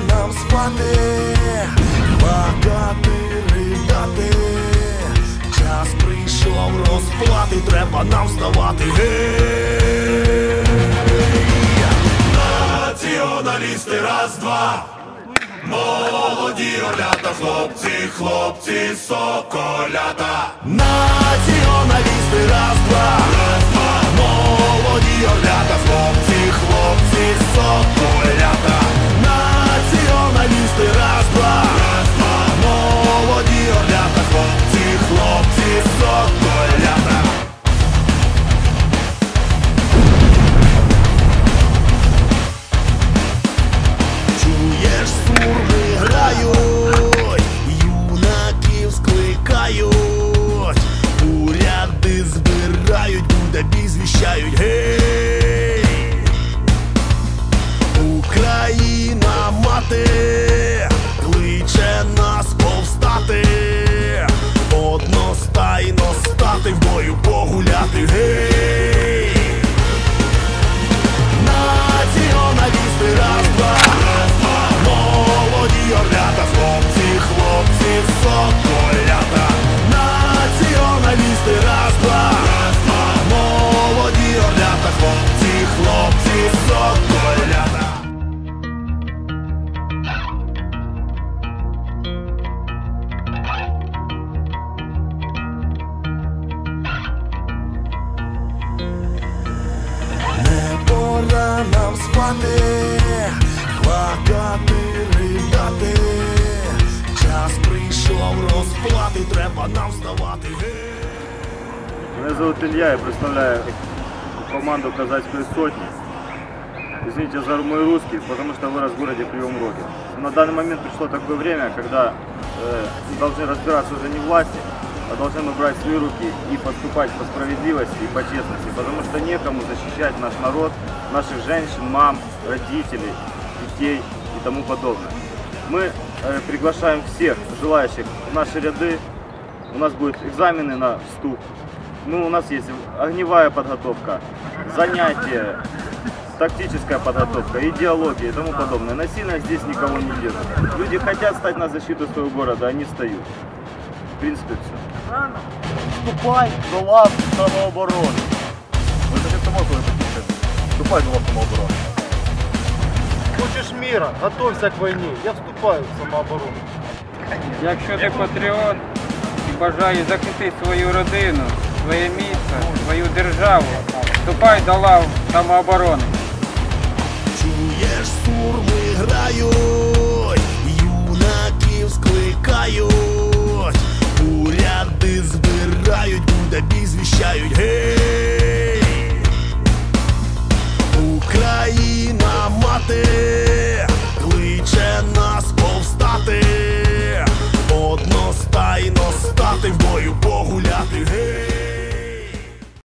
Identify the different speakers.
Speaker 1: спати, плакати, ридати. Час прийшов розплати, треба нам вставати. Націоналісти, раз, два. Молоді олята, хлопці, хлопці, соколята. Націоналісти. Раз, два. shouted, hey! нам спати, плакати, ридати. Час прийшов розплати, треба нам вставати. Гей!
Speaker 2: Меня зовут Илья, я представляю команду казацкой сотни. Извините за мой русский, потому что вырос в городе Кривом Роге. На данный момент пришло такое время, когда э, должны разбираться уже не власти, а должны мы брать в свои руки и поступать по справедливости и по честности, потому что некому защищать наш народ, наших женщин, мам, родителей, детей и тому подобное. Мы э, приглашаем всех желающих в наши ряды. У нас будут экзамены на вступ. Ну, у нас есть огневая подготовка, занятия, тактическая подготовка, идеология и тому подобное. Насильно здесь никого не держат. Люди хотят стать на защиту своего города, они встают. В принципе, все.
Speaker 3: Вступай до лав самооборони. Таке само коли таке. Вступай до лав самооборони. Хочеш міра, готовься к війні. Я вступаю в самооборону.
Speaker 4: Якщо ти патріот і бажаєш захистити свою родину, своє місто, свою державу, вступай до лав самооборони.
Speaker 1: Чуєш, сурми грають, юнаків скликають, yeah, yeah.